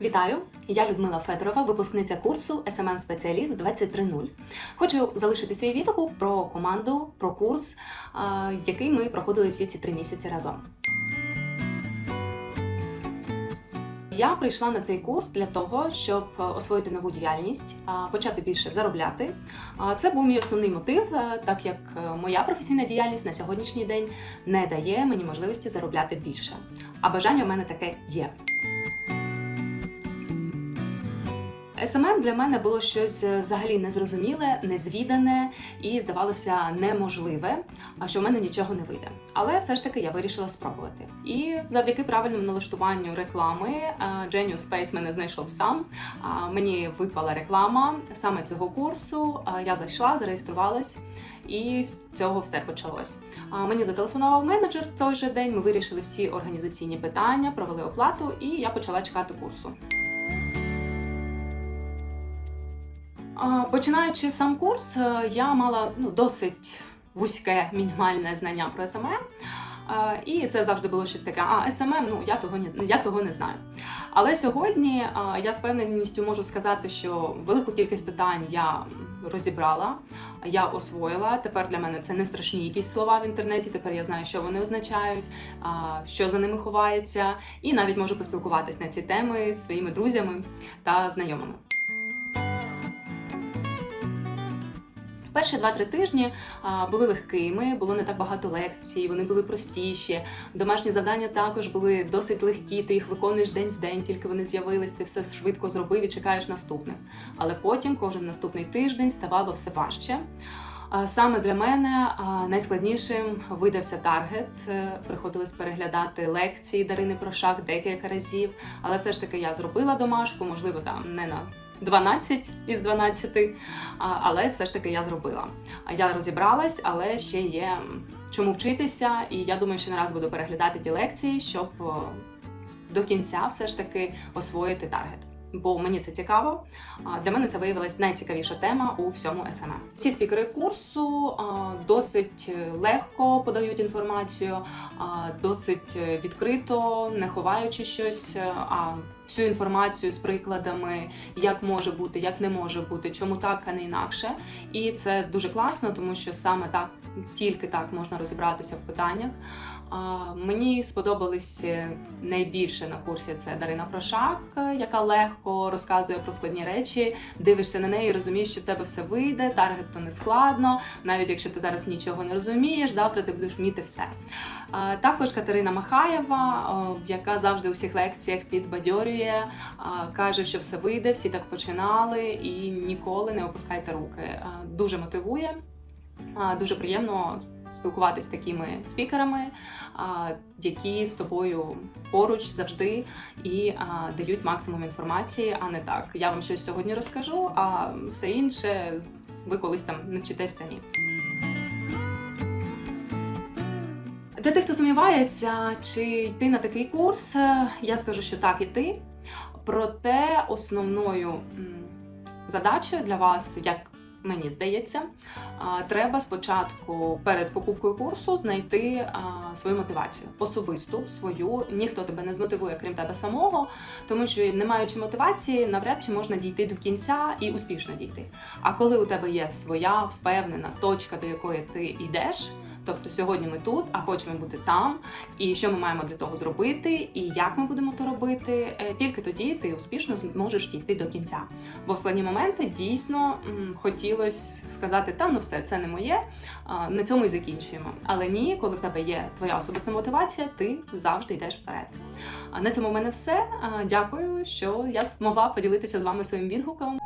Вітаю! Я Людмила Федорова, випускниця курсу smm спеціаліст 23.0. Хочу залишити свій відгук про команду, про курс, який ми проходили всі ці три місяці разом. Я прийшла на цей курс для того, щоб е, освоїти нову діяльність, почати більше заробляти. Це був мій основний мотив, е, так як е, моя професійна діяльність на сьогоднішній день не дає мені можливості заробляти більше. А бажання в мене таке є. СММ для мене було щось е, взагалі незрозуміле, незвідане і здавалося неможливе, що в мене нічого не вийде. Але все ж таки я вирішила спробувати. І завдяки правильному налаштуванню реклами е, Genius Space мене знайшов сам. Мені випала реклама саме цього курсу. Я зайшла, зареєструвалась. І з цього все почалось. Мені зателефонував менеджер в той же день. Ми вирішили всі організаційні питання, провели оплату, і я почала чекати курсу. Починаючи сам курс, е, я мала ну, досить вузьке мінімальне знання про СММ. Е, І це завжди було щось таке. А СММ, ну я того не я того не знаю. Але сьогодні е, я з певненістю можу сказати, що велику кількість питань я розібрала, я освоїла. Тепер для мене це не страшні якісь слова в інтернеті. Тепер я знаю, що вони означають, що за ними ховається, і навіть можу поспілкуватись на ці теми з своїми друзями та знайомими. Перші 2-3 тижні були легкими, було не так багато лекцій, вони були простіші. Домашні завдання також були досить легкі. Ти їх виконуєш день в день, тільки вони з'явились, ти все швидко зробив і чекаєш наступних. Але потім кожен наступний тиждень ставало все важче. Саме для мене найскладнішим видався таргет. Е, Приходилось переглядати лекції Дарини Прошак декілька разів, але все ж таки я зробила домашку, можливо, там не на 12 із 12, але все ж таки я зробила. Я розібралась, але ще є чому вчитися, і я думаю, що не раз буду переглядати ті лекції, щоб до кінця все ж таки освоїти таргет. Бо мені це цікаво. Для мене це виявилась найцікавіша тема у всьому СММ. Всі спікери курсу досить легко подають інформацію, досить відкрито, не ховаючи щось, а всю інформацію з прикладами, як може бути, як не може бути, чому так, а не інакше. І це дуже класно, тому що саме так, тільки так можна розібратися в питаннях. Мені сподобались е, найбільше на курсі це Дарина Прошак, е, яка легко розказує про складні речі. Дивишся на неї, і розумієш, що в тебе все вийде. Таргет то не складно. Навіть якщо ти зараз нічого не розумієш, завтра ти будеш вміти все. Також Катерина Махаєва, яка завжди у всіх лекціях підбадьорює, а, каже, що все вийде, всі так починали, і ніколи не опускайте руки. Дуже мотивує, дуже приємно спілкуватися з такими спікерами, які з тобою поруч завжди і дають максимум інформації, а не так. Я вам щось сьогодні розкажу, а все інше ви колись там навчитесь самі. Для тих, хто сумнівається, чи йти на такий курс, е, я скажу, що так іти. Проте основною задачею для вас, як мені здається, треба спочатку перед покупкою курсу знайти свою мотивацію особисту свою. Ніхто тебе не змотивує, крім тебе самого, тому що не маючи мотивації, навряд чи можна дійти до кінця і успішно дійти. А коли у тебе є своя впевнена точка, до якої ти йдеш. Тобто сьогодні ми тут, а хочемо бути там. І що ми маємо для того зробити, і як ми будемо то робити. е, Тільки тоді ти успішно зможеш дійти до кінця. Бо в складні моменти дійсно хотілося сказати, та ну все, це не моє. На цьому і закінчуємо. Але ні, коли в тебе є твоя особиста мотивація, ти завжди йдеш вперед. А на цьому в мене все. Дякую, що я змогла поділитися з вами своїм відгуком.